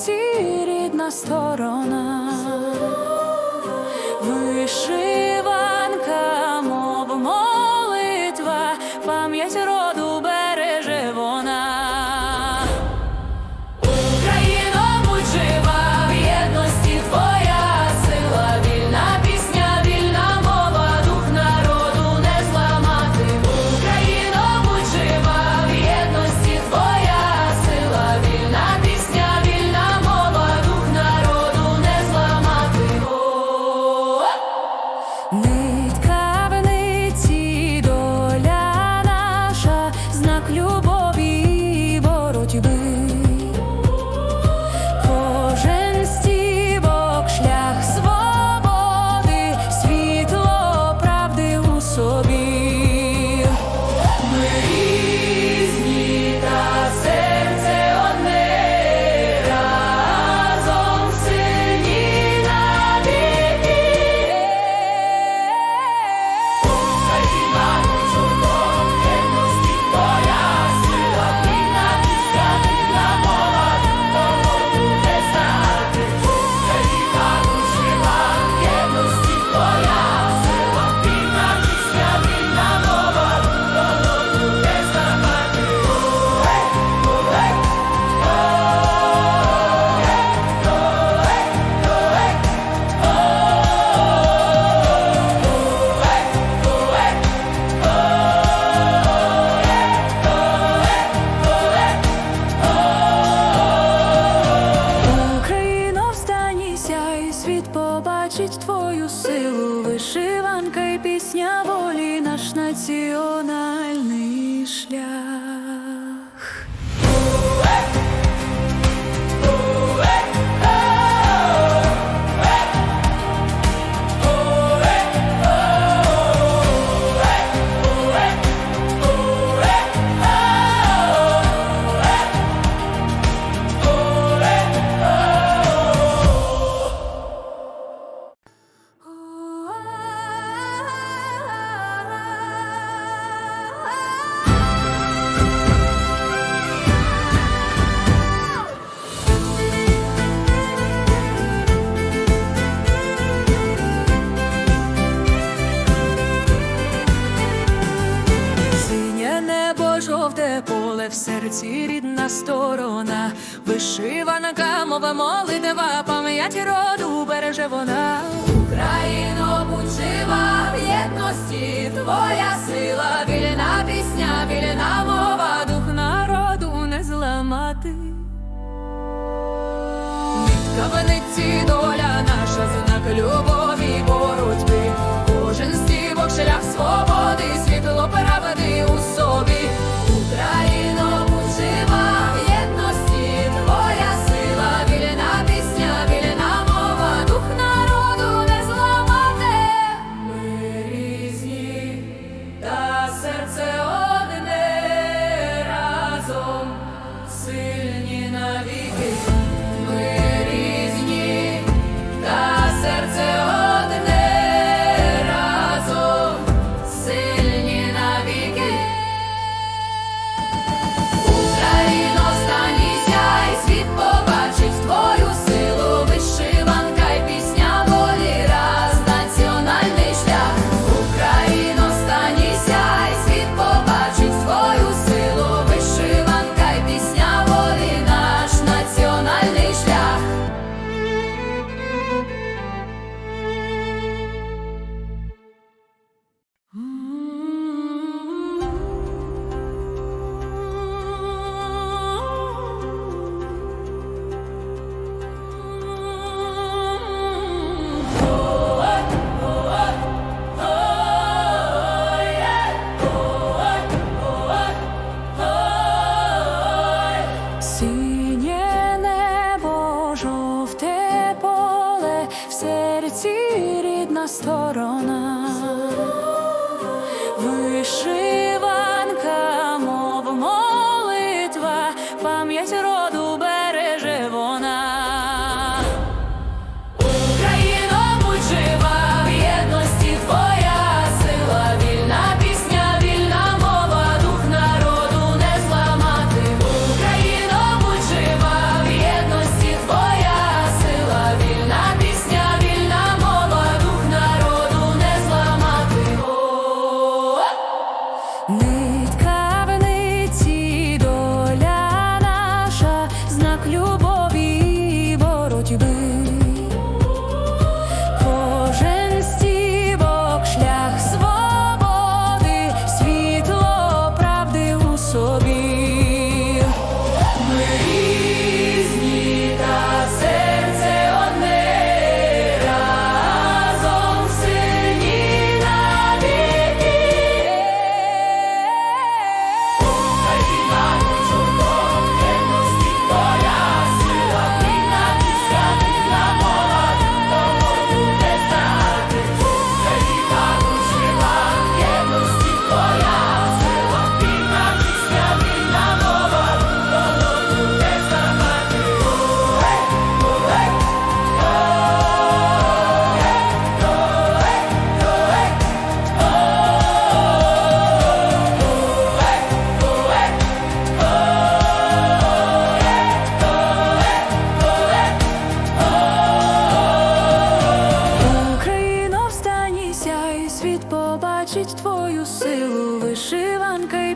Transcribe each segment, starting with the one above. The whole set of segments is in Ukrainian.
серці рідна сторона. Виши. серці рідна сторона, вишиванка, мова молитва, пам'ять роду береже вона. Україно будь жива, в єдності твоя сила, вільна пісня, вільна мова, дух народу не зламати. Від кавниці доля наша знак любові. пам'ять роду.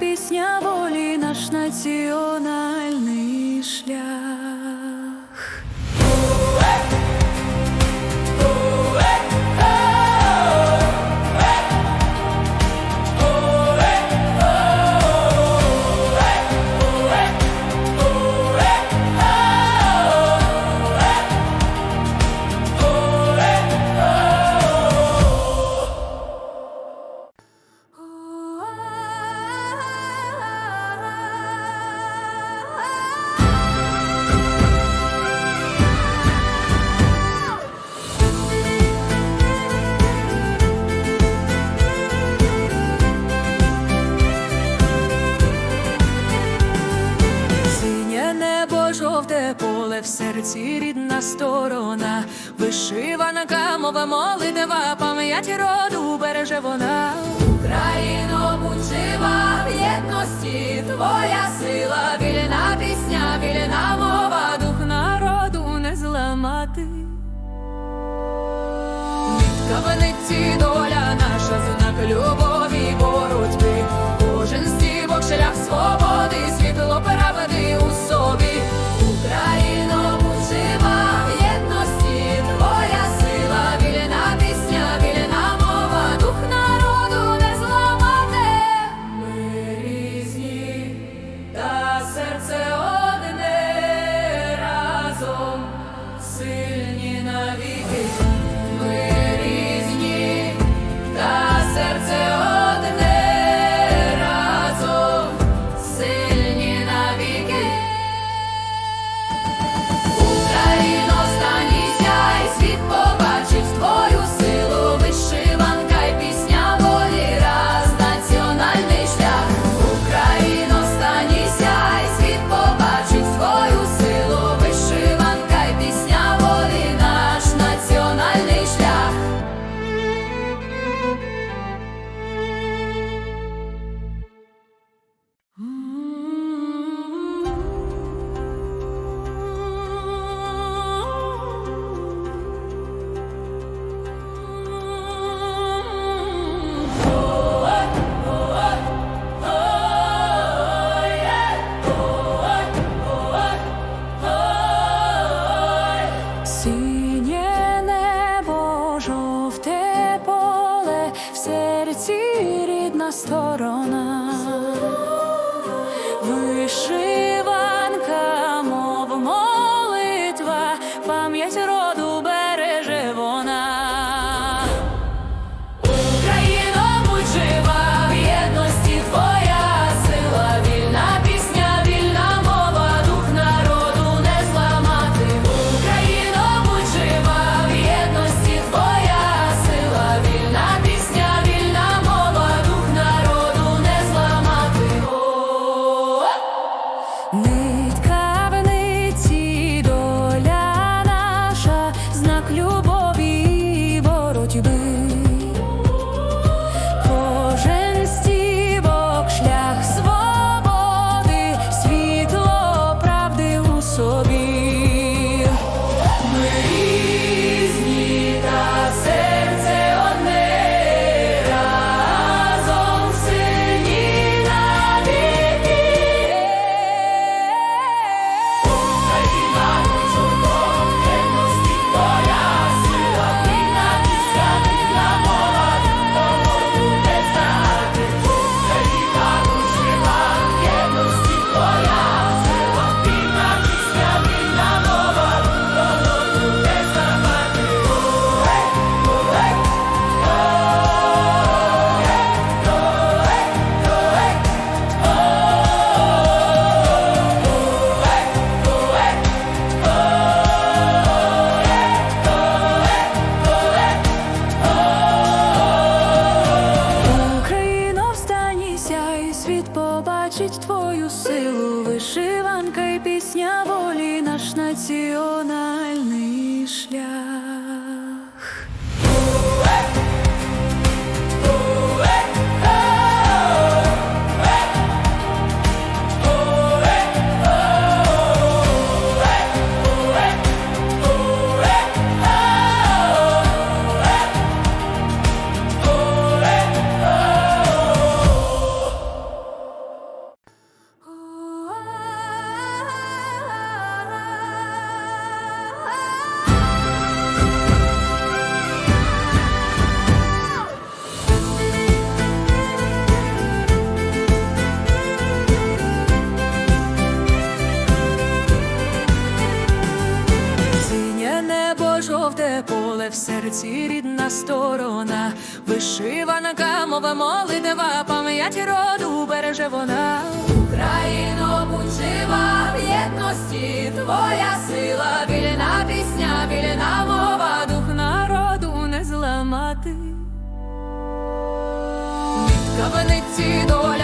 пісня волі наш національний. серці рідна сторона, вишивана камова молитва, пам'ять роду береже вона. Україно будь жива, в єдності твоя сила, вільна пісня, вільна мова, дух народу не зламати. Каваниці доля наша знак любові боротьби, кожен стібок шлях свободи. Серці на вишиванка, мова молитва, пам'ять роду береже вона. Україно, будь жива в єдності, твоя сила, вільна пісня, вільна мова, дух народу не зламати. Від кавениці доля